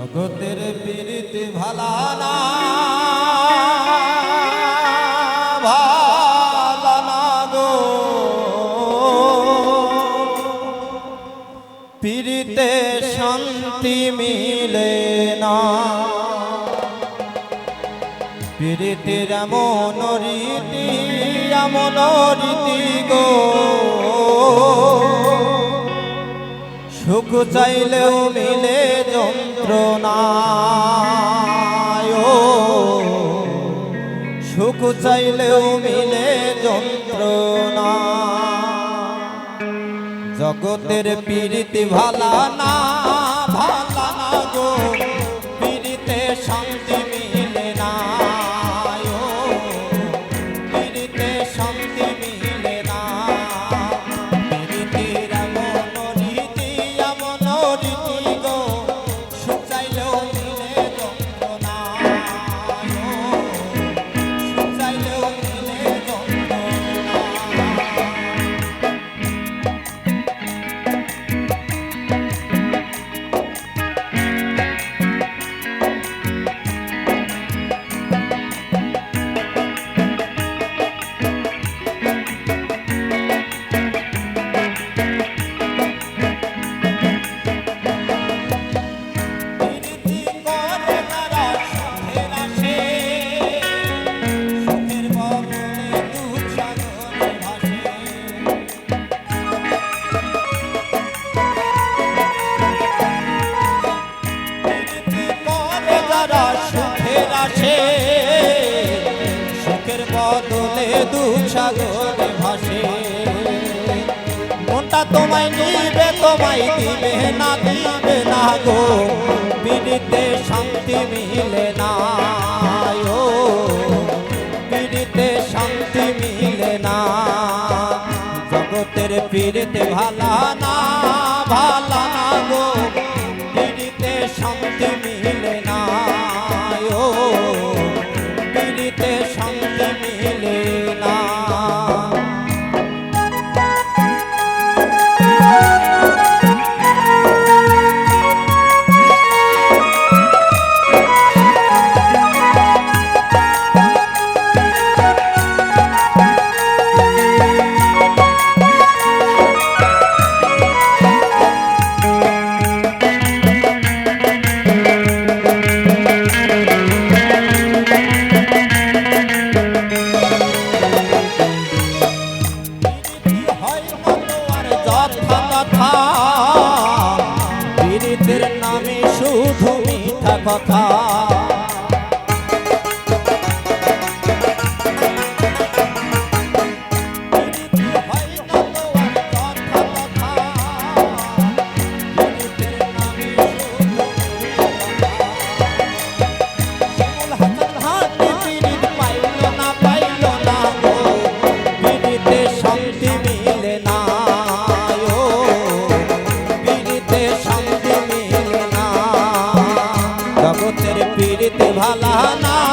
জগতের পীড়িত ভালা না ভালা না শান্তি মিলে না। পীড়িতের এমন রীতি গো। সুখ চাইলেও মিলে যন্ত্রণায়। ও, সুখ চাইলেও মিলে যন্ত্রণা জগতের পীড়িত ভালা না ভালা না গো। সাগরে ভাসে। মনটা তোমায় নিবে, তোমায় দিবে না দিবে না গো। পিড়িতে শান্তি মিলে না ও। পিড়িতে শান্তি মিলে না। জগতের পিড়িতে ভালা না ভালা না গো। পিড়িতে শান্তি মিলে কথা যেতে ভালা না।